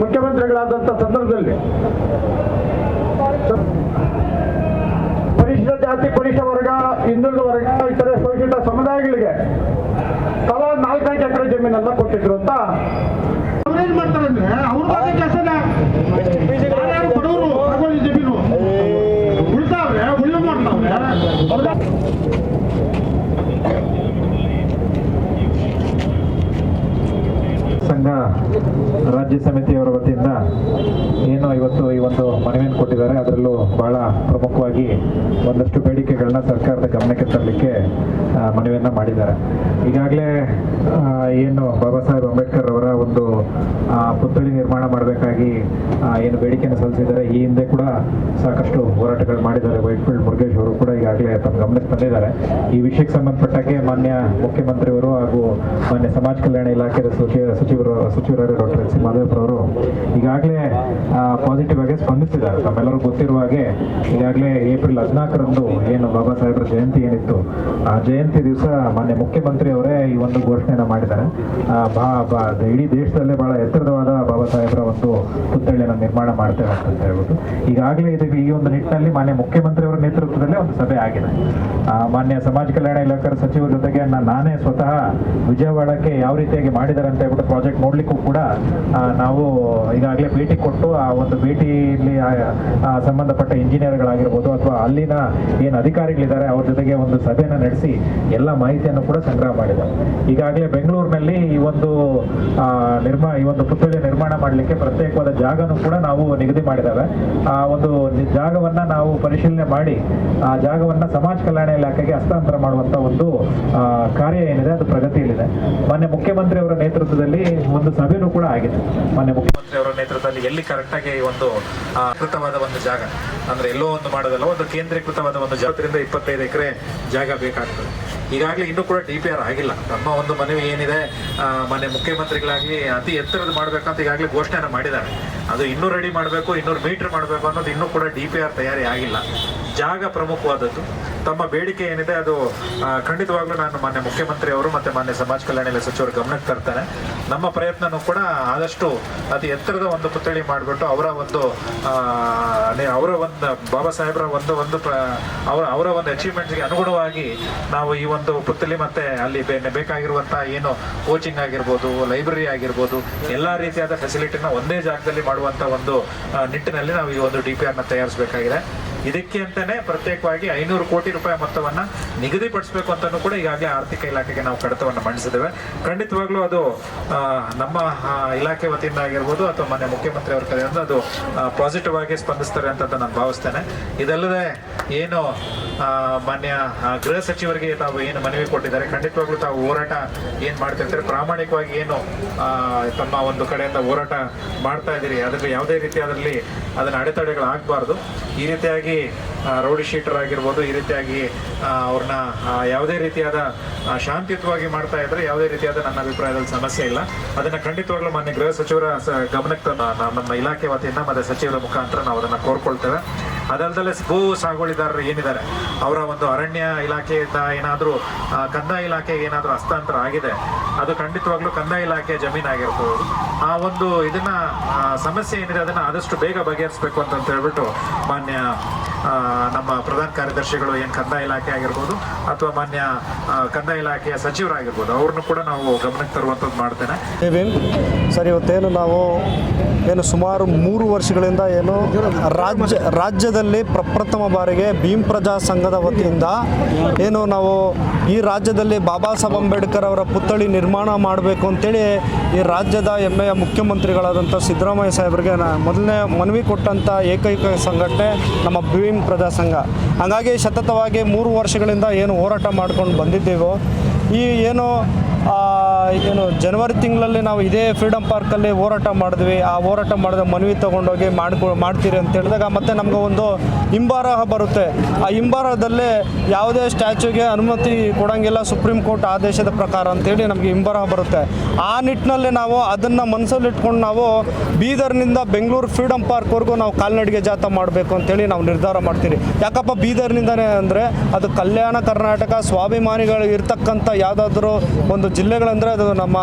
ಮುಖ್ಯಮಂತ್ರಿಗಳಾದಂಥ ಸಂದರ್ಭದಲ್ಲಿ ಪರಿಶಿಷ್ಟ ಜಾತಿ ಪರಿಶಿಷ್ಟ ವರ್ಗ ಹಿಂದುಳಿದ ವರ್ಗ ಇತರೆ ಶೋಷಿತ ಸಮುದಾಯಗಳಿಗೆ ತಲಾ ನಾಲ್ಕೈದು ಎಕರೆ ಜಮೀನೆಲ್ಲ ಕೊಟ್ಟಿದ್ರು ಅಂತ. ಅವ್ರೇನ್ ಮಾಡ್ತಾರೆ ಅಂದ್ರೆ ಅವ್ರ ಕೆಲಸನ ಬಡವರು ತಗೊಳ್ಳಿ ಜಮೀನು. ಉಳ್ತಾವ್ರೆ ಉಳ್ಳು ಮಾಡ್ತಾವ್ರೆ. ಸಂಘ ರಾಜ್ಯ ಸಮಿತಿಯವರ ವತಿಯಿಂದ ಏನು ಇವತ್ತು ಈ ಒಂದು ಮನವಿಯನ್ನು ಕೊಟ್ಟಿದ್ದಾರೆ ಅದರಲ್ಲೂ ಬಹಳ ಪ್ರಮುಖವಾಗಿ ಒಂದಷ್ಟು ಬೇಡಿಕೆಗಳನ್ನ ಸರ್ಕಾರದ ಗಮನಕ್ಕೆ ತರಲಿಕ್ಕೆ ಮನವಿಯನ್ನ ಮಾಡಿದ್ದಾರೆ. ಈಗಾಗಲೇ ಏನು ಬಾಬಾ ಸಾಹೇಬ್ ಅಂಬೇಡ್ಕರ್ ಅವರ ಒಂದು ಪುತ್ಥಳಿ ನಿರ್ಮಾಣ ಮಾಡಬೇಕಾಗಿ ಏನು ಬೇಡಿಕೆಯನ್ನು ಸಲ್ಲಿಸಿದ್ದಾರೆ. ಈ ಹಿಂದೆ ಕೂಡ ಸಾಕಷ್ಟು ಹೋರಾಟಗಳು ಮಾಡಿದ್ದಾರೆ. ವೈಟ್ಫೀಲ್ಡ್ ಮುರುಗೇಶ್ ಅವರು ಕೂಡ ಈಗಾಗಲೇ ತಮ್ಮ ಗಮನಕ್ಕೆ ತಂದಿದ್ದಾರೆ. ಈ ವಿಷಯಕ್ಕೆ ಸಂಬಂಧಪಟ್ಟಾಗೆ ಮಾನ್ಯ ಮುಖ್ಯಮಂತ್ರಿಯವರು ಹಾಗೂ ಮಾನ್ಯ ಸಮಾಜ ಕಲ್ಯಾಣ ಸಚಿವ, ಸಚಿವರು, ಸಚಿವರಾದ ಡಾಕ್ಟರ್ ಎಸ್ ಸಿ ಈಗಾಗಲೇ ಪಾಸಿಟಿವ್ ಆಗಿ ಸ್ಪಂದಿಸಿದ್ದಾರೆ ತಮ್ಮೆಲ್ಲರೂ ಗೊತ್ತಿರುವ ಹಾಗೆ ಈಗಾಗಲೇ ಏಪ್ರಿಲ್ ಹದಿನಾಲ್ಕರಂದು ಏನು ಬಾಬಾ ಸಾಹೇಬರ ಜಯಂತಿ ಏನಿತ್ತು, ಆ ಜಯಂತಿ ದಿವಸ ಮಾನ್ಯ ಮುಖ್ಯಮಂತ್ರಿ ಅವರೇ ಈ ಒಂದು ಘೋಷಣೆಯನ್ನ ಮಾಡಿದ್ದಾರೆ. ಇಡೀ ದೇಶದಲ್ಲೇ ಬಹಳ ಎತ್ತರವಾದ ಬಾಬಾ ಸಾಹೇಬರ ಒಂದು ಪುತ್ಥಳಿಯನ್ನು ನಿರ್ಮಾಣ ಮಾಡ್ತೇವೆ ಅಂತ ಹೇಳ್ಬಿಟ್ಟು ಈಗಾಗಲೇ ಇದಕ್ಕೆ ಈ ಒಂದು ನಿಟ್ಟಿನಲ್ಲಿ ಮಾನ್ಯ ಮುಖ್ಯಮಂತ್ರಿ ಅವರ ನೇತೃತ್ವದಲ್ಲೇ ಒಂದು ಸಭೆ ಆಗಿದೆ. ಮಾನ್ಯ ಸಮಾಜ ಕಲ್ಯಾಣ ಇಲಾಖೆ ಸಚಿವರ ಜೊತೆಗೆ ನಾನೇ ಸ್ವತಃ ವಿಜಯವಾಡಕ್ಕೆ ಯಾವ ರೀತಿಯಾಗಿ ಮಾಡಿದ್ದಾರೆ ಅಂತ ಹೇಳ್ಬಿಟ್ಟು ಪ್ರಾಜೆಕ್ಟ್ ನೋಡ್ಲಿಕ್ಕೂ ಕೂಡ ನಾವು ಈಗಾಗಲೇ ಭೇಟಿ ಕೊಟ್ಟು ಆ ಒಂದು ಭೇಟಿಯಲ್ಲಿ ಆ ಸಂಬಂಧಪಟ್ಟ ಇಂಜಿನಿಯರ್ಗಳಾಗಿರ್ಬೋದು ಅಥವಾ ಅಲ್ಲಿನ ಏನು ಅಧಿಕಾರಿಗಳಿದ್ದಾರೆ, ಅವ್ರ ಜೊತೆಗೆ ಒಂದು ಸಭೆಯನ್ನು ನಡೆಸಿ ಎಲ್ಲ ಮಾಹಿತಿಯನ್ನು ಕೂಡ ಸಂಗ್ರಹ ಮಾಡಿದ್ದಾರೆ. ಈಗಾಗಲೇ ಬೆಂಗಳೂರಿನಲ್ಲಿ ಈ ಒಂದು ನಿರ್ಮಾ, ಈ ಒಂದು ಪುತ್ಥಳಿ ನಿರ್ಮಾಣ ಮಾಡಲಿಕ್ಕೆ ಪ್ರತ್ಯೇಕವಾದ ಜಾಗನೂ ಕೂಡ ನಾವು ನಿಗದಿ ಮಾಡಿದ್ದೇವೆ. ಆ ಒಂದು ಜಾಗವನ್ನ ನಾವು ಪರಿಶೀಲನೆ ಮಾಡಿ, ಆ ಜಾಗವನ್ನ ಸಮಾಜ ಕಲ್ಯಾಣ ಇಲಾಖೆಗೆ ಹಸ್ತಾಂತರ ಮಾಡುವಂತ ಒಂದು ಕಾರ್ಯ ಏನಿದೆ, ಅದು ಪ್ರಗತಿಯಲ್ಲಿದೆ. ಮಾನ್ಯ ಮುಖ್ಯಮಂತ್ರಿ ಅವರ ನೇತೃತ್ವದಲ್ಲಿ ಒಂದು ಸಭೆನೂ ಕೂಡ ಆಗಿದೆ ಮಾನ್ಯ ಮುಖ್ಯಮಂತ್ರಿ ಅವರ ನೇತೃತ್ವದಲ್ಲಿ ಎಲ್ಲಿ ಕರೆಕ್ಟಾಗಿ ಈ ಒಂದು ಅಕೃತವಾದ ಕೃತವಾದ ಒಂದು ಜಾಗ. ಅಂದ್ರೆ ಎಲ್ಲೋ ಒಂದು ಮಾಡೋದಲ್ಲ, ಒಂದು ಕೇಂದ್ರೀಕೃತವಾದ ಒಂದು ಜಾತ್ರೆಯಿಂದ ಇಪ್ಪತ್ತೈದು ಎಕರೆ ಜಾಗ ಬೇಕಾಗ್ತದೆ. ಈಗಾಗಲೇ ಇನ್ನೂ ಕೂಡ ಡಿ ಪಿ ಆರ್ ಆಗಿಲ್ಲ. ನಮ್ಮ ಒಂದು ಮನವಿ ಏನಿದೆ ಮನೆ ಮುಖ್ಯಮಂತ್ರಿಗಳಾಗಿ ಅತಿ ಎತ್ತರದ ಮಾಡ್ಬೇಕಂತ ಈಗಾಗಲೇ ಘೋಷಣೆಯನ್ನು ಮಾಡಿದ್ದಾರೆ. ಅದು ಇನ್ನೂ ರೆಡಿ ಮಾಡಬೇಕು ಇನ್ನೂರು ಮೀಟರ್ ಮಾಡಬೇಕು ಅನ್ನೋದು ಇನ್ನೂ ಕೂಡ ಡಿ ಪಿ ಆರ್ ತಯಾರಿ ಆಗಿಲ್ಲ. ಜಾಗ ಪ್ರಮುಖವಾದದ್ದು. ತಮ್ಮ ಬೇಡಿಕೆ ಏನಿದೆ ಅದು ಖಂಡಿತವಾಗ್ಲೂ ನಾನು ಮಾನ್ಯ ಮುಖ್ಯಮಂತ್ರಿ ಅವರು ಮತ್ತೆ ಮಾನ್ಯ ಸಮಾಜ ಕಲ್ಯಾಣ ಇಲಾಖೆ ಸಚಿವರು ಗಮನಕ್ಕೆ ತರ್ತಾನೆ. ನಮ್ಮ ಪ್ರಯತ್ನನೂ ಕೂಡ ಆದಷ್ಟು ಅತಿ ಎತ್ತರದ ಒಂದು ಪುತ್ಥಳಿ ಮಾಡಿಬಿಟ್ಟು ಅವರ ಒಂದು ಅವರ ಒಂದು, ಬಾಬಾ ಸಾಹೇಬರ ಒಂದು ಒಂದು ಅವರ ಅವರ ಒಂದು ಅಚೀವ್ಮೆಂಟ್ಸ್ಗೆ ಅನುಗುಣವಾಗಿ ನಾವು ಈ ಒಂದು ಪುತ್ಥಳಿ ಮತ್ತೆ ಅಲ್ಲಿ ಬೇ- ಬೇಕಾಗಿರುವಂತಹ ಏನು ಕೋಚಿಂಗ್ ಆಗಿರ್ಬೋದು ಲೈಬ್ರರಿ ಆಗಿರ್ಬೋದು, ಎಲ್ಲಾ ರೀತಿಯಾದ ಫೆಸಿಲಿಟಿನ ಒಂದೇ ಜಾಗದಲ್ಲಿ ಮಾಡುವಂತ ಒಂದು ನಿಟ್ಟಿನಲ್ಲಿ ನಾವು ಈ ಒಂದು ಡಿ ಪಿ ಆರ್ನ ತಯಾರಿಸಬೇಕಾಗಿದೆ. ಇದಕ್ಕೆ ಅಂತಾನೆ ಪ್ರತ್ಯೇಕವಾಗಿ ಐನೂರು ಕೋಟಿ ರೂಪಾಯಿ ಮೊತ್ತವನ್ನ ನಿಗದಿಪಡಿಸಬೇಕು ಅಂತಾನು ಕೂಡ ಈಗಾಗಲೇ ಆರ್ಥಿಕ ಇಲಾಖೆಗೆ ನಾವು ಕಡತವನ್ನು ಮಂಡಿಸಿದ್ದೇವೆ. ಖಂಡಿತವಾಗ್ಲೂ ಅದು ನಮ್ಮ ಇಲಾಖೆ ವತಿಯಿಂದ ಆಗಿರ್ಬೋದು ಅಥವಾ ಮನೆ ಮುಖ್ಯಮಂತ್ರಿ ಅವರ ಕಡೆಯಿಂದ ಅದು ಪಾಸಿಟಿವ್ ಆಗಿ ಸ್ಪಂದಿಸ್ತಾರೆ ಅಂತ ನಾನು ಭಾವಿಸ್ತೇನೆ. ಇದಲ್ಲದೆ ಏನು ಮಾನ್ಯ ಗೃಹ ಸಚಿವರಿಗೆ ತಾವು ಏನು ಮನವಿ ಕೊಟ್ಟಿದ್ದಾರೆ, ಖಂಡಿತವಾಗ್ಲೂ ತಾವು ಹೋರಾಟ ಏನು ಮಾಡ್ತಿರ್ತಾರೆ? ಪ್ರಾಮಾಣಿಕವಾಗಿ ಏನು ತಮ್ಮ ಒಂದು ಕಡೆಯಿಂದ ಹೋರಾಟ ಮಾಡ್ತಾ ಇದ್ದೀರಿ? ಅದಕ್ಕೆ ಯಾವುದೇ ರೀತಿ ಅದರಲ್ಲಿ ಅದನ್ನ ಅಡೆತಡೆಗಳು ಆಗಬಾರ್ದು ಈ ರೀತಿಯಾಗಿ ರೌಡಿ ಶೀಟರ್ ಆಗಿರ್ಬೋದು, ಈ ರೀತಿಯಾಗಿ ಅವ್ರನ್ನ ಯಾವುದೇ ರೀತಿಯಾದ ಶಾಂತಿಯುತವಾಗಿ ಮಾಡ್ತಾ ಇದ್ರೆ ಯಾವುದೇ ರೀತಿಯಾದ ನನ್ನ ಅಭಿಪ್ರಾಯದಲ್ಲಿ ಸಮಸ್ಯೆ ಇಲ್ಲ. ಅದನ್ನ ಖಂಡಿತವಾಗ್ಲೂ ಮಾನ್ಯ ಗೃಹ ಸಚಿವರ ಗಮನಕ್ಕೆ ನಮ್ಮ ಇಲಾಖೆ ವತಿಯಿಂದ ಮತ್ತೆ ಸಚಿವರ ಮುಖಾಂತರ ನಾವು ಅದನ್ನ ಕೋರ್ಕೊಳ್ತೇವೆ. ಅದಲ್ಲದೆ ಭೂ ಸಾಗುವಳಿದಾರರು ಏನಿದ್ದಾರೆ? ಅವರ ಒಂದು ಅರಣ್ಯ ಇಲಾಖೆಯಿಂದ ಏನಾದರೂ ಕಂದಾಯ ಇಲಾಖೆಗೆ ಏನಾದರೂ ಹಸ್ತಾಂತರ ಆಗಿದೆ? ಅದು ಖಂಡಿತವಾಗ್ಲೂ ಕಂದಾಯ ಇಲಾಖೆ ಜಮೀನಾಗಿರ್ಬೋದು ಆ ಒಂದು ಇದನ್ನ ಸಮಸ್ಯೆ ಏನಿದೆ ಅದನ್ನ ಆದಷ್ಟು ಬೇಗ ಬಗೆಹರಿಸಬೇಕು ಅಂತ ಹೇಳ್ಬಿಟ್ಟು ಮಾನ್ಯ ನಮ್ಮ ಪ್ರಧಾನ ಕಾರ್ಯದರ್ಶಿಗಳು ಏನು ಕಂದಾಯ ಇಲಾಖೆ ಆಗಿರ್ಬೋದು ಅಥವಾ ಮಾನ್ಯ ಕಂದಾಯ ಇಲಾಖೆಯ ಸಚಿವರಾಗಿರ್ಬೋದು, ಅವ್ರನ್ನು ಕೂಡ ನಾವು ಗಮನಕ್ಕೆ ತರುವಂಥದ್ದು ಮಾಡ್ತೇನೆ. ಸರಿ, ಇವತ್ತೇನು ನಾವು ಏನು ಸುಮಾರು ಮೂರು ವರ್ಷಗಳಿಂದ ಏನು ರಾಜ್ಯ, ರಾಜ್ಯದಲ್ಲಿ ಪ್ರಪ್ರಥಮ ಬಾರಿಗೆ ಭೀಮ್ ಪ್ರಜಾ ಸಂಘದ ವತಿಯಿಂದ ಏನು ನಾವು ಈ ರಾಜ್ಯದಲ್ಲಿ ಬಾಬಾ ಸಾಹೇಬ್ ಅಂಬೇಡ್ಕರ್ ಅವರ ಪುತ್ಥಳಿ ನಿರ್ಮಾಣ ಮಾಡಬೇಕು ಅಂತೇಳಿ ಈ ರಾಜ್ಯದ ಹೆಮ್ಮೆಯ ಮುಖ್ಯಮಂತ್ರಿಗಳಾದಂಥ ಸಿದ್ದರಾಮಯ್ಯ ಸಾಹೇಬರಿಗೆ ಮೊದಲನೇ ಮನವಿ ಕೊಟ್ಟಂಥ ಏಕೈಕ ಸಂಘಟನೆ ನಮ್ಮ ಭೀಮ್ ಪ್ರಜಾ ಸಂಘ. ಹಾಗಾಗಿ ಸತತವಾಗಿ ಮೂರು ವರ್ಷಗಳಿಂದ ಏನು ಹೋರಾಟ ಮಾಡ್ಕೊಂಡು ಬಂದಿದ್ದೇವೋ ಈ ಏನು ಏನು ಜನವರಿ ತಿಂಗಳಲ್ಲಿ ನಾವು ಇದೇ ಫ್ರೀಡಮ್ ಪಾರ್ಕಲ್ಲಿ ಹೋರಾಟ ಮಾಡಿದ್ವಿ. ಆ ಹೋರಾಟ ಮಾಡಿದ ಮನವಿ ತೊಗೊಂಡೋಗಿ ಮಾಡ್ಕೊ, ಮಾಡ್ತೀರಿ ಅಂತ ಹೇಳಿದಾಗ ಮತ್ತೆ ನಮ್ಗೆ ಒಂದು ಹಿಂಬಾರಹ ಬರುತ್ತೆ. ಆ ಹಿಂಬಾರಹದಲ್ಲೇ ಯಾವುದೇ ಸ್ಟ್ಯಾಚ್ಯೂಗೆ ಅನುಮತಿ ಕೊಡೋಂಗಿಲ್ಲ ಸುಪ್ರೀಂ ಕೋರ್ಟ್ ಆದೇಶದ ಪ್ರಕಾರ ಅಂತೇಳಿ ನಮಗೆ ಹಿಂಬಾರಹ ಬರುತ್ತೆ. ಆ ನಿಟ್ಟಿನಲ್ಲಿ ನಾವು ಅದನ್ನು ಮನಸ್ಸಲ್ಲಿಟ್ಕೊಂಡು ನಾವು ಬೀದರ್ನಿಂದ ಬೆಂಗಳೂರು ಫ್ರೀಡಮ್ ಪಾರ್ಕ್ವರೆಗೂ ನಾವು ಕಾಲ್ನಡಿಗೆ ಜಾಥಾ ಮಾಡಬೇಕು ಅಂತೇಳಿ ನಾವು ನಿರ್ಧಾರ ಮಾಡ್ತೀವಿ ಯಾಕಪ್ಪ ಬೀದರ್ನಿಂದನೇ ಅಂದರೆ ಅದು ಕಲ್ಯಾಣ ಕರ್ನಾಟಕ ಸ್ವಾಭಿಮಾನಿಗಳು ಇರ್ತಕ್ಕಂಥ ಯಾವುದಾದ್ರೂ ಒಂದು ಜಿಲ್ಲೆಗಳಂದರೆ ಅದು ನಮ್ಮ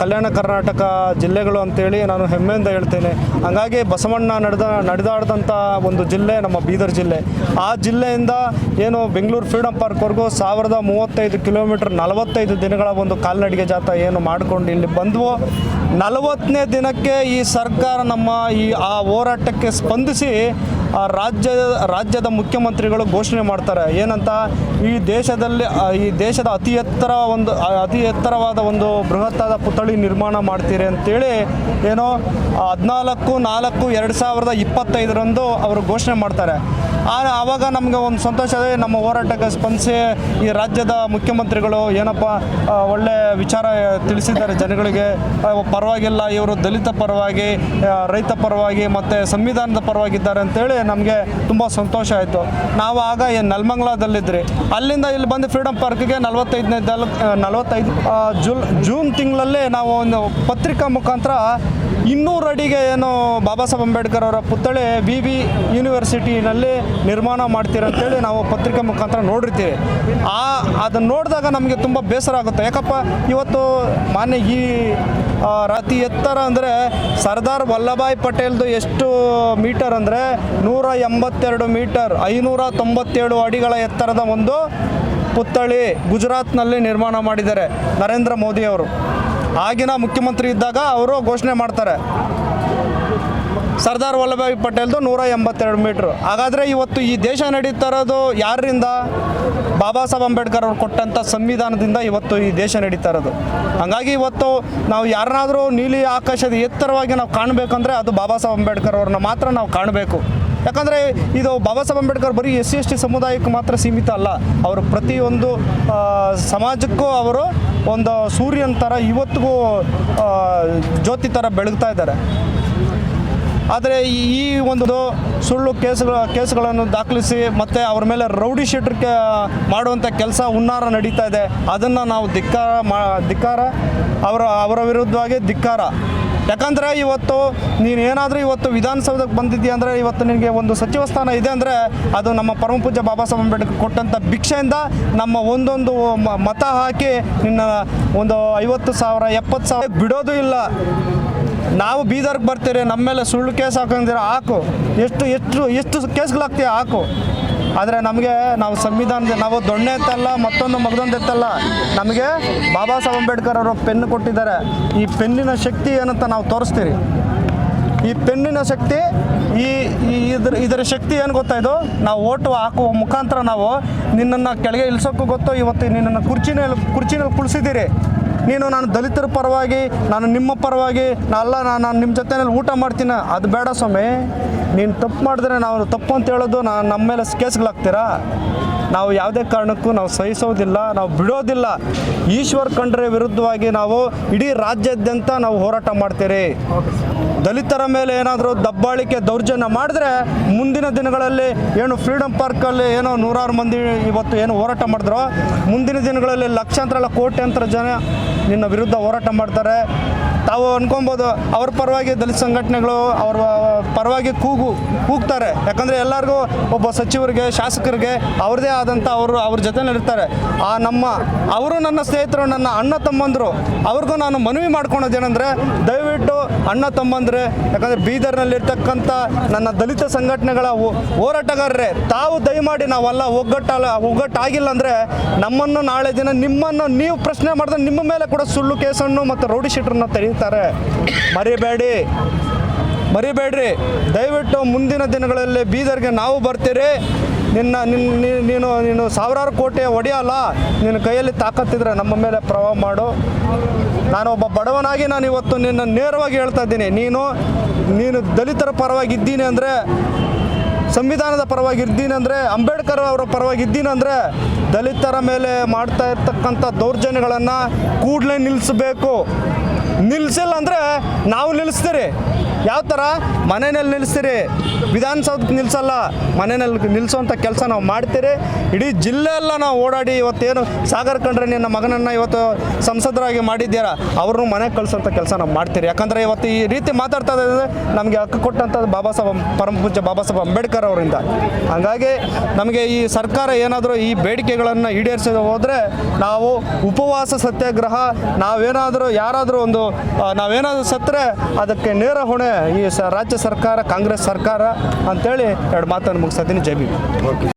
ಕಲ್ಯಾಣ ಕರ್ನಾಟಕ ಜಿಲ್ಲೆಗಳು ಅಂತೇಳಿ ನಾನು ಹೆಮ್ಮೆಯಿಂದ ಹೇಳ್ತೇನೆ. ಹಾಗಾಗಿ ಬಸವಣ್ಣ ನಡೆದ ನಡೆದಾಡಿದಂಥ ಒಂದು ಜಿಲ್ಲೆ ನಮ್ಮ ಬೀದರ್ ಜಿಲ್ಲೆ. ಆ ಜಿಲ್ಲೆಯಿಂದ ಏನು ಬೆಂಗಳೂರು ಫ್ರೀಡಮ್ ಪಾರ್ಕ್ವರೆಗೂ ಸಾವಿರದ ಮೂವತ್ತೈದು ಕಿಲೋಮೀಟರ್ ನಲವತ್ತೈದು ದಿನಗಳ ಒಂದು ಕಾಲ್ನಡಿಗೆ ಜಾಥಾ ಏನು ಮಾಡಿಕೊಂಡು ಇಲ್ಲಿ ಬಂದವು. ನಲವತ್ತನೇ ದಿನಕ್ಕೆ ಈ ಸರ್ಕಾರ ನಮ್ಮ ಈ ಆ ಹೋರಾಟಕ್ಕೆ ಸ್ಪಂದಿಸಿ ಆ ರಾಜ್ಯ ರಾಜ್ಯದ ಮುಖ್ಯಮಂತ್ರಿಗಳು ಘೋಷಣೆ ಮಾಡ್ತಾರೆ. ಏನಂತ? ಈ ದೇಶದಲ್ಲಿ ಈ ದೇಶದ ಅತಿ ಎತ್ತರ ಒಂದು ಅತಿ ಎತ್ತರವಾದ ಒಂದು ಬೃಹತ್ತಾದ ಪುತ್ಥಳಿ ನಿರ್ಮಾಣ ಮಾಡ್ತೀರಿ ಅಂತೇಳಿ ಏನೋ ಹದಿನಾಲ್ಕು, ನಾಲ್ಕು, ಎರಡು ಸಾವಿರದ ಇಪ್ಪತ್ತೈದರಂದು ಅವರು ಘೋಷಣೆ ಮಾಡ್ತಾರೆ. ಆವಾಗ ನಮಗೆ ಒಂದು ಸಂತೋಷ ನಮ್ಮ ಹೋರಾಟಕ್ಕೆ ಸ್ಪಂದಿಸಿ ಈ ರಾಜ್ಯದ ಮುಖ್ಯಮಂತ್ರಿಗಳು ಏನಪ್ಪ ಒಳ್ಳೆ ವಿಚಾರ ತಿಳಿಸಿದ್ದಾರೆ ಜನಗಳಿಗೆ. ಪರವಾಗಿಲ್ಲ, ಇವರು ದಲಿತ ಪರವಾಗಿ ರೈತ ಪರವಾಗಿ ಮತ್ತು ಸಂವಿಧಾನದ ಪರವಾಗಿದ್ದಾರೆ ಅಂತೇಳಿ ನಮಗೆ ತುಂಬ ಸಂತೋಷ ಆಯಿತು. ನಾವು ಆಗ ಏನು ನಲ್ಮಂಗ್ಲಾದಲ್ಲಿದ್ರಿ. ಅಲ್ಲಿಂದ ಇಲ್ಲಿ ಬಂದು ಫ್ರೀಡಮ್ ಪಾರ್ಕ್ಗೆ ನಲವತ್ತೈದನೇ ದಲ್ ನಲವತ್ತೈದು ಜುಲ್, ಜೂನ್ ತಿಂಗಳಲ್ಲೇ ನಾವು ಒಂದು ಪತ್ರಿಕಾ ಮುಖಾಂತರ ಇನ್ನೂರು ಅಡಿಗೆ ಏನು ಬಾಬಾ ಸಾಹೇಬ್ ಅಂಬೇಡ್ಕರ್ ಅವರ ಪುತ್ಥಳಿ ಬಿ ಬಿ ಯೂನಿವರ್ಸಿಟಿನಲ್ಲಿ ನಿರ್ಮಾಣ ಮಾಡ್ತೀರಂತೇಳಿ ನಾವು ಪತ್ರಿಕೆ ಮುಖಾಂತರ ನೋಡಿರ್ತೀವಿ. ಆ, ಅದನ್ನು ನೋಡಿದಾಗ ನಮಗೆ ತುಂಬ ಬೇಸರ ಆಗುತ್ತೆ. ಯಾಕಪ್ಪ, ಇವತ್ತು ಮಾನ್ಯ ಈ ಅತಿ ಎತ್ತರ ಅಂದರೆ ಸರ್ದಾರ್ ವಲ್ಲಭಾಯ್ ಪಟೇಲ್ದು ಎಷ್ಟು ಮೀಟರ್ ಅಂದರೆ ನೂರ ಎಂಬತ್ತೆರಡು ಮೀಟರ್, ಐನೂರ ತೊಂಬತ್ತೇಳು ಅಡಿಗಳ ಎತ್ತರದ ಒಂದು ಪುತ್ಥಳಿ ಗುಜರಾತ್ನಲ್ಲಿ ನಿರ್ಮಾಣ ಮಾಡಿದ್ದಾರೆ ನರೇಂದ್ರ ಮೋದಿ ಅವರು. ಆಗಿನ ಮುಖ್ಯಮಂತ್ರಿ ಇದ್ದಾಗ ಅವರು ಘೋಷಣೆ ಮಾಡ್ತಾರೆ ಸರ್ದಾರ್ ವಲ್ಲಭಾಯ್ ಪಟೇಲ್ದು ನೂರ ಎಂಬತ್ತೆರಡು ಮೀಟ್ರ್. ಹಾಗಾದರೆ ಇವತ್ತು ಈ ದೇಶ ನಡೀತಾ ಇರೋದು ಯಾರಿಂದ? ಬಾಬಾ ಸಾಹೇಬ್ ಅಂಬೇಡ್ಕರ್ ಅವ್ರು ಕೊಟ್ಟಂಥ ಸಂವಿಧಾನದಿಂದ ಇವತ್ತು ಈ ದೇಶ ನಡೀತಾ ಇರೋದು ಹಾಗಾಗಿ ಇವತ್ತು ನಾವು ಯಾರನ್ನಾದರೂ ನೀಲಿ ಆಕಾಶದ ಎತ್ತರವಾಗಿ ನಾವು ಕಾಣಬೇಕಂದ್ರೆ ಅದು ಬಾಬಾ ಸಾಹೇಬ್ ಅಂಬೇಡ್ಕರ್ ಅವ್ರನ್ನ ಮಾತ್ರ ನಾವು ಕಾಣಬೇಕು. ಯಾಕಂದರೆ ಇದು ಬಾಬಾ ಸಾಹೇಬ್ ಅಂಬೇಡ್ಕರ್ ಬರೀ ಎಸ್ ಸಿ ಎಸ್ ಟಿ ಸಮುದಾಯಕ್ಕೆ ಮಾತ್ರ ಸೀಮಿತ ಅಲ್ಲ. ಅವರು ಪ್ರತಿಯೊಂದು ಸಮಾಜಕ್ಕೂ ಅವರು ಒಂದು ಸೂರ್ಯನ ಥರ ಇವತ್ತಿಗೂ ಜ್ಯೋತಿ ಥರ ಬೆಳಗ್ತಾ ಇದ್ದಾರೆ. ಆದರೆ ಈ ಒಂದು ಸುಳ್ಳು ಕೇಸುಗಳ ಕೇಸುಗಳನ್ನು ದಾಖಲಿಸಿ ಮತ್ತು ಅವ್ರ ಮೇಲೆ ರೌಡಿ ಶೀಟರ್ ಮಾಡುವಂಥ ಕೆಲಸ ಹುನ್ನಾರ ನಡೀತಾ ಇದೆ. ಅದನ್ನು ನಾವು ಧಿಕ್ಕಾರ ಮಾ ಧಿಕ್ಕಾರ ಅವರ ಅವರ ವಿರುದ್ಧವಾಗಿ ಧಿಕ್ಕಾರ. ಯಾಕಂದರೆ ಇವತ್ತು ನೀನು ಏನಾದರೂ ಇವತ್ತು ವಿಧಾನಸೌಧಕ್ಕೆ ಬಂದಿದ್ದೀಯ ಅಂದರೆ ಇವತ್ತು ನಿನಗೆ ಒಂದು ಸಚಿವ ಸ್ಥಾನ ಇದೆ ಅಂದರೆ ಅದು ನಮ್ಮ ಪರಮ ಪೂಜ್ಯ ಬಾಬಾ ಸಾಹೇಬ್ ಅಂಬೇಡ್ಕರ್ ಕೊಟ್ಟಂಥ ಭಿಕ್ಷೆಯಿಂದ ನಮ್ಮ ಒಂದೊಂದು ಮತ ಹಾಕಿ ನಿನ್ನ ಒಂದು ಐವತ್ತು ಸಾವಿರ, ಎಪ್ಪತ್ತು ಸಾವಿರ ಬಿಡೋದು ಇಲ್ಲ. ನಾವು ಬೀದರ್ಗೆ ಬರ್ತೀರಿ ನಮ್ಮ ಮೇಲೆ ಸುಳ್ಳು ಕೇಸ್ ಹಾಕೊಂಡಿರ ಹಾಕು. ಎಷ್ಟು ಎಷ್ಟು ಎಷ್ಟು ಕೇಸ್ಗಳಾಗ್ತೀಯ, ಹಾಕು. ಆದರೆ ನಮಗೆ ನಾವು ಸಂವಿಧಾನದ, ನಾವು ದೊಣ್ಣೆ ಎತ್ತಲ್ಲ, ಮತ್ತೊಂದು ಮಗದೊಂದು ಎತ್ತಲ್ಲ. ನಮಗೆ ಬಾಬಾ ಸಾಹೇಬ್ ಅಂಬೇಡ್ಕರ್ ಅವರು ಪೆನ್ನು ಕೊಟ್ಟಿದ್ದಾರೆ. ಈ ಪೆನ್ನಿನ ಶಕ್ತಿ ಏನಂತ ನಾವು ತೋರಿಸ್ತೀರಿ. ಈ ಪೆನ್ನಿನ ಶಕ್ತಿ, ಈ ಇದ್ರ, ಇದರ ಶಕ್ತಿ ಏನು ಗೊತ್ತಾಯ್ತು ನಾವು ಓಟು ಹಾಕುವ ಮುಖಾಂತರ ನಾವು ನಿನ್ನನ್ನು ಕೆಳಗೆ ಇಳಿಸೋಕ್ಕೂ ಗೊತ್ತು, ಇವತ್ತು ನಿನ್ನನ್ನು ಕುರ್ಚಿನಲ್ಲಿ ಕುರ್ಚಿನಲ್ಲಿ ಕುಳಿಸಿದ್ದೀರಿ. ನೀನು ನಾನು ದಲಿತರ ಪರವಾಗಿ, ನಾನು ನಿಮ್ಮ ಪರವಾಗಿ ಅಲ್ಲ ನಾನು ನಾನು ನಿಮ್ಮ ಜೊತೆ ಊಟ ಮಾಡ್ತೀನಿ. ಅದು ಬೇಡ ಸ್ವಾಮಿ. ನೀನು ತಪ್ಪು ಮಾಡಿದ್ರೆ ನಾವು ತಪ್ಪು ಅಂತ ಹೇಳೋದು ನಾನು ನಮ್ಮ ಮೇಲೆ ಕೇಸ್ಗಳಾಗ್ತೀರಾ? ನಾವು ಯಾವುದೇ ಕಾರಣಕ್ಕೂ ನಾವು ಸಹಿಸೋದಿಲ್ಲ, ನಾವು ಬಿಡೋದಿಲ್ಲ. ಈಶ್ವರ್ ಖಂಡ್ರೆ ವಿರುದ್ಧವಾಗಿ ನಾವು ಇಡೀ ರಾಜ್ಯಾದ್ಯಂತ ನಾವು ಹೋರಾಟ ಮಾಡ್ತೀರಿ ದಲಿತರ ಮೇಲೆ ಏನಾದರೂ ದಬ್ಬಾಳಿಕೆ ದೌರ್ಜನ್ಯ ಮಾಡಿದ್ರೆ ಮುಂದಿನ ದಿನಗಳಲ್ಲಿ ಏನು ಫ್ರೀಡಮ್ ಪಾರ್ಕಲ್ಲಿ ಏನೋ ನೂರಾರು ಮಂದಿ ಇವತ್ತು ಏನು ಹೋರಾಟ ಮಾಡಿದ್ರು, ಮುಂದಿನ ದಿನಗಳಲ್ಲಿ ಲಕ್ಷಾಂತರ ಕೋಟ್ಯಂತರ ಜನ ನಿನ್ನ ವಿರುದ್ಧ ಹೋರಾಟ ಮಾಡ್ತಾರೆ. ತಾವು ಅನ್ಕೊಬೋದು ಅವ್ರ ಪರವಾಗಿ ದಲಿತ ಸಂಘಟನೆಗಳು ಅವ್ರ ಪರವಾಗಿ ಕೂಗು, ಕೂಗ್ತಾರೆ. ಯಾಕಂದರೆ ಎಲ್ಲರಿಗೂ ಒಬ್ಬ ಸಚಿವರಿಗೆ, ಶಾಸಕರಿಗೆ ಅವ್ರದೇ ಆದಂಥ ಅವರು ಅವ್ರ ಜೊತೆಲಿರ್ತಾರೆ ಆ ನಮ್ಮ, ಅವರು ನನ್ನ ಸ್ನೇಹಿತರು, ನನ್ನ ಅಣ್ಣ ತಮ್ಮಂದರು, ಅವ್ರಿಗೂ ನಾನು ಮನವಿ ಮಾಡ್ಕೊಳೋದೇನೆಂದರೆ ದಯವಿಟ್ಟು ಅಣ್ಣ ತಮ್ಮಂದ್ರೆ, ಯಾಕಂದರೆ ಬೀದರ್ನಲ್ಲಿರ್ತಕ್ಕಂಥ ನನ್ನ ದಲಿತ ಸಂಘಟನೆಗಳ ಹೋರಾಟಗಾರರೇ, ತಾವು ದಯಮಾಡಿ ನಾವೆಲ್ಲ ಒಗ್ಗಟ್ಟಲ್ಲ ಒಗ್ಗಟ್ಟಾಗಿಲ್ಲ ಅಂದರೆ ನಮ್ಮನ್ನು ನಾಳೆ ದಿನ ನಿಮ್ಮನ್ನು ನೀವು ಪ್ರಶ್ನೆ ಮಾಡಿದ್ರೆ ನಿಮ್ಮ ಮೇಲೆ ಕೂಡ ಸುಳ್ಳು ಕೇಸನ್ನು ಮತ್ತು ರೌಡಿ ಶೀಟರನ್ನ ತೆರೀತಾರೆ ಮರಿಬೇಡಿ. ಮರಿಬೇಡ್ರಿ. ದಯವಿಟ್ಟು ಮುಂದಿನ ದಿನಗಳಲ್ಲಿ ಬೀದರ್ಗೆ ನಾವು ಬರ್ತೀರಿ. ನಿನ್ನ ನಿನ್ನ ನೀನು ನೀನು ಸಾವಿರಾರು ಕೋಟಿ ಹೊಡೆಯಲ್ಲ ನಿನ್ನ ಕೈಯಲ್ಲಿ ತಾಕತ್ತಿದ್ರೆ ನಮ್ಮ ಮೇಲೆ ಪ್ರಭಾವ ಮಾಡು. ಒಬ್ಬ ಬಡವನಾಗಿ ನಾನು ಇವತ್ತು ನಿನ್ನ ನೇರವಾಗಿ ಹೇಳ್ತಾ ಇದ್ದೀನಿ. ನೀನು ನೀನು ದಲಿತರ ಪರವಾಗಿ ಇದ್ದೀನಿ ಅಂದರೆ, ಸಂವಿಧಾನದ ಪರವಾಗಿ ಇದ್ದೀನಿ ಅಂದರೆ, ಅಂಬೇಡ್ಕರ್ ಅವರ ಪರವಾಗಿ ಇದ್ದೀನಿ ಅಂದರೆ, ದಲಿತರ ಮೇಲೆ ಮಾಡ್ತಾ ಇರ್ತಕ್ಕಂಥ ದೌರ್ಜನ್ಯಗಳನ್ನು ಕೂಡಲೇ ನಿಲ್ಲಿಸಬೇಕು ನಿಲ್ಲಿಸಿಲ್ಲ ಅಂದ್ರೆ ನಾವು ನಿಲ್ಲಿಸ್ತೀರಿ. ಯಾವ ಥರ ಮನೆಯಲ್ಲಿ ನಿಲ್ಲಿಸ್ತೀರಿ? ವಿಧಾನಸೌಧಕ್ಕೆ ನಿಲ್ಲಿಸಲ್ಲ ಮನೆಯಲ್ಲಿ ನಿಲ್ಲಿಸೋವಂಥ ಕೆಲಸ ನಾವು ಮಾಡ್ತೀರಿ. ಇಡೀ ಜಿಲ್ಲೆ ಎಲ್ಲ ನಾವು ಓಡಾಡಿ ಇವತ್ತೇನು ಸಾಗರ್ ಕಂಡ್ರೆ ನಿನ್ನ ಮಗನನ್ನು ಇವತ್ತು ಸಂಸದರಾಗಿ ಮಾಡಿದ್ದೀರಾ? ಅವ್ರನ್ನೂ ಮನೆಗೆ ಕಳಿಸೋಂಥ ಕೆಲಸ ನಾವು ಮಾಡ್ತೀರಿ. ಯಾಕಂದರೆ ಇವತ್ತು ಈ ರೀತಿ ಮಾತಾಡ್ತಾ ಇದ್ದಾರೆ ನಮಗೆ ಹಕ್ಕು ಕೊಟ್ಟಂಥದ್ದು ಬಾಬಾ ಸಾಹೇಬ್ ಪರಮ ಪೂಜ್ಯ ಬಾಬಾ ಸಾಹೇಬ್ ಅಂಬೇಡ್ಕರ್ ಅವರಿಂದ. ಹಾಗಾಗಿ ನಮಗೆ ಈ ಸರ್ಕಾರ ಏನಾದರೂ ಈ ಬೇಡಿಕೆಗಳನ್ನು ಈಡೇರಿಸೋದು ಹೋದರೆ ನಾವು ಉಪವಾಸ ಸತ್ಯಾಗ್ರಹ, ನಾವೇನಾದರೂ ಯಾರಾದರೂ ಒಂದು ನಾವೇನಾದರೂ ಸತ್ತರೆ ಅದಕ್ಕೆ ನೇರ ಹೊಣೆ ಈ ರಾಜ್ಯ ಸರ್ಕಾರ ಕಾಂಗ್ರೆಸ್ ಸರ್ಕಾರ ಅಂತೇಳಿ ಎರಡು ಮಾತನ್ನು ಮುಗಿಸ್ತೀನಿ ಜೈ ಭೀಮ್.